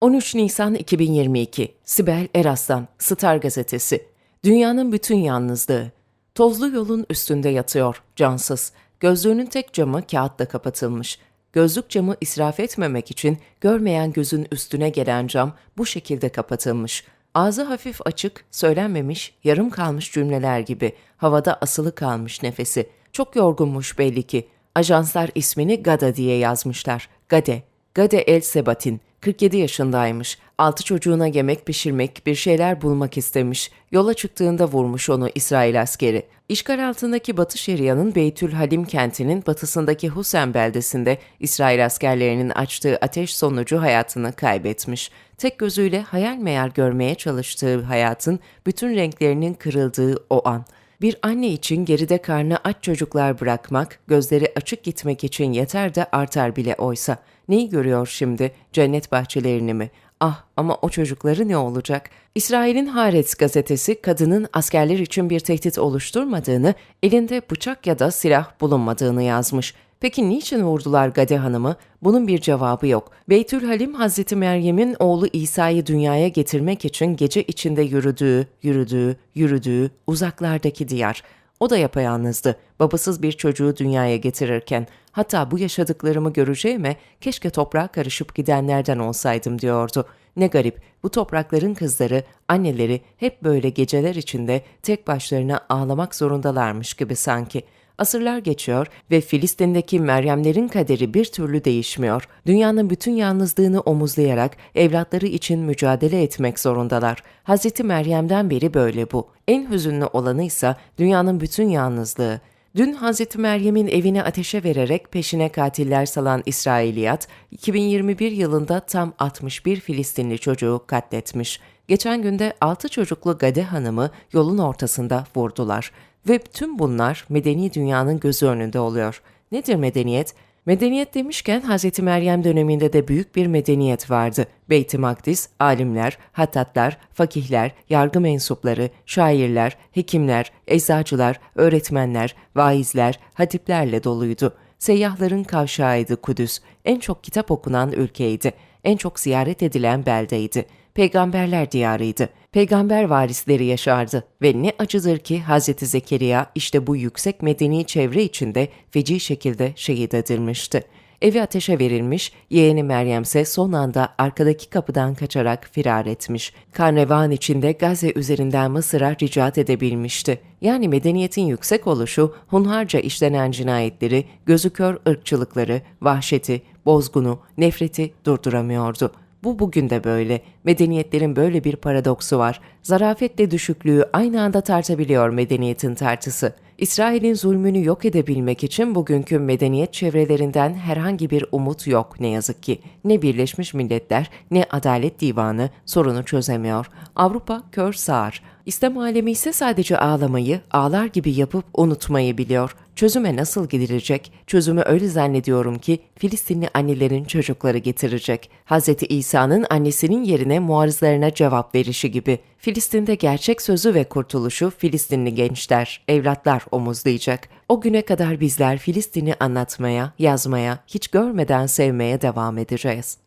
13 Nisan 2022 Sibel Eraslan Star Gazetesi Dünyanın bütün yalnızlığı Tozlu yolun üstünde yatıyor, cansız. Gözlüğünün tek camı kağıtla kapatılmış. Gözlük camı israf etmemek için görmeyen gözün üstüne gelen cam bu şekilde kapatılmış. Ağzı hafif açık, söylenmemiş, yarım kalmış cümleler gibi. Havada asılı kalmış nefesi. Çok yorgunmuş belli ki. Ajanslar ismini Gada diye yazmışlar. Gade. Gade El Sebatin. 47 yaşındaymış. Altı çocuğuna yemek pişirmek, bir şeyler bulmak istemiş. Yola çıktığında vurmuş onu İsrail askeri. İşgal altındaki Batı Şeria'nın Beytül Halim kentinin batısındaki Husen beldesinde İsrail askerlerinin açtığı ateş sonucu hayatını kaybetmiş. Tek gözüyle hayal meyal görmeye çalıştığı hayatın bütün renklerinin kırıldığı o an. Bir anne için geride karnı aç çocuklar bırakmak, gözleri açık gitmek için yeter de artar bile oysa. Neyi görüyor şimdi? Cennet bahçelerini mi? Ah ama o çocukları ne olacak? İsrail'in Haaretz gazetesi kadının askerler için bir tehdit oluşturmadığını, elinde bıçak ya da silah bulunmadığını yazmış. Peki niçin vurdular Gade Hanım'ı? Bunun bir cevabı yok. Beytül Halim Hazreti Meryem'in oğlu İsa'yı dünyaya getirmek için gece içinde yürüdüğü, yürüdüğü, yürüdüğü uzaklardaki diyar. O da yapayalnızdı. Babasız bir çocuğu dünyaya getirirken. Hatta bu yaşadıklarımı göreceğime keşke toprağa karışıp gidenlerden olsaydım diyordu. Ne garip bu toprakların kızları, anneleri hep böyle geceler içinde tek başlarına ağlamak zorundalarmış gibi sanki. Asırlar geçiyor ve Filistin'deki Meryemlerin kaderi bir türlü değişmiyor. Dünyanın bütün yalnızlığını omuzlayarak evlatları için mücadele etmek zorundalar. Hazreti Meryem'den beri böyle bu. En hüzünlü olanı ise dünyanın bütün yalnızlığı. Dün Hazreti Meryem'in evini ateşe vererek peşine katiller salan İsrailiyat, 2021 yılında tam 61 Filistinli çocuğu katletmiş. Geçen günde 6 çocuklu Gade Hanım'ı yolun ortasında vurdular. Ve tüm bunlar medeni dünyanın gözü önünde oluyor. Nedir medeniyet? Medeniyet demişken Hz. Meryem döneminde de büyük bir medeniyet vardı. Beyt-i Makdis, alimler, hattatlar, fakihler, yargı mensupları, şairler, hekimler, eczacılar, öğretmenler, vaizler, hatiplerle doluydu. Seyyahların kavşağıydı Kudüs. En çok kitap okunan ülkeydi. En çok ziyaret edilen beldeydi. Peygamberler diyarıydı. Peygamber varisleri yaşardı ve ne acıdır ki Hz. Zekeriya işte bu yüksek medeni çevre içinde feci şekilde şehit edilmişti. Evi ateşe verilmiş, yeğeni Meryem ise son anda arkadaki kapıdan kaçarak firar etmiş. Karnevan içinde Gazze üzerinden Mısır'a ricat edebilmişti. Yani medeniyetin yüksek oluşu, hunharca işlenen cinayetleri, gözü kör ırkçılıkları, vahşeti, bozgunu, nefreti durduramıyordu. Bu bugün de böyle. Medeniyetlerin böyle bir paradoksu var. Zarafetle düşüklüğü aynı anda tartabiliyor medeniyetin tartısı. İsrail'in zulmünü yok edebilmek için bugünkü medeniyet çevrelerinden herhangi bir umut yok ne yazık ki. Ne Birleşmiş Milletler ne Adalet Divanı sorunu çözemiyor. Avrupa kör sağır. İslam alemi ise sadece ağlamayı, ağlar gibi yapıp unutmayı biliyor. Çözüme nasıl gidilecek? Çözümü öyle zannediyorum ki Filistinli annelerin çocukları getirecek. Hz. İsa'nın annesinin yerine muarızlarına cevap verişi gibi. Filistin'de gerçek sözü ve kurtuluşu Filistinli gençler, evlatlar omuzlayacak. O güne kadar bizler Filistin'i anlatmaya, yazmaya, hiç görmeden sevmeye devam edeceğiz.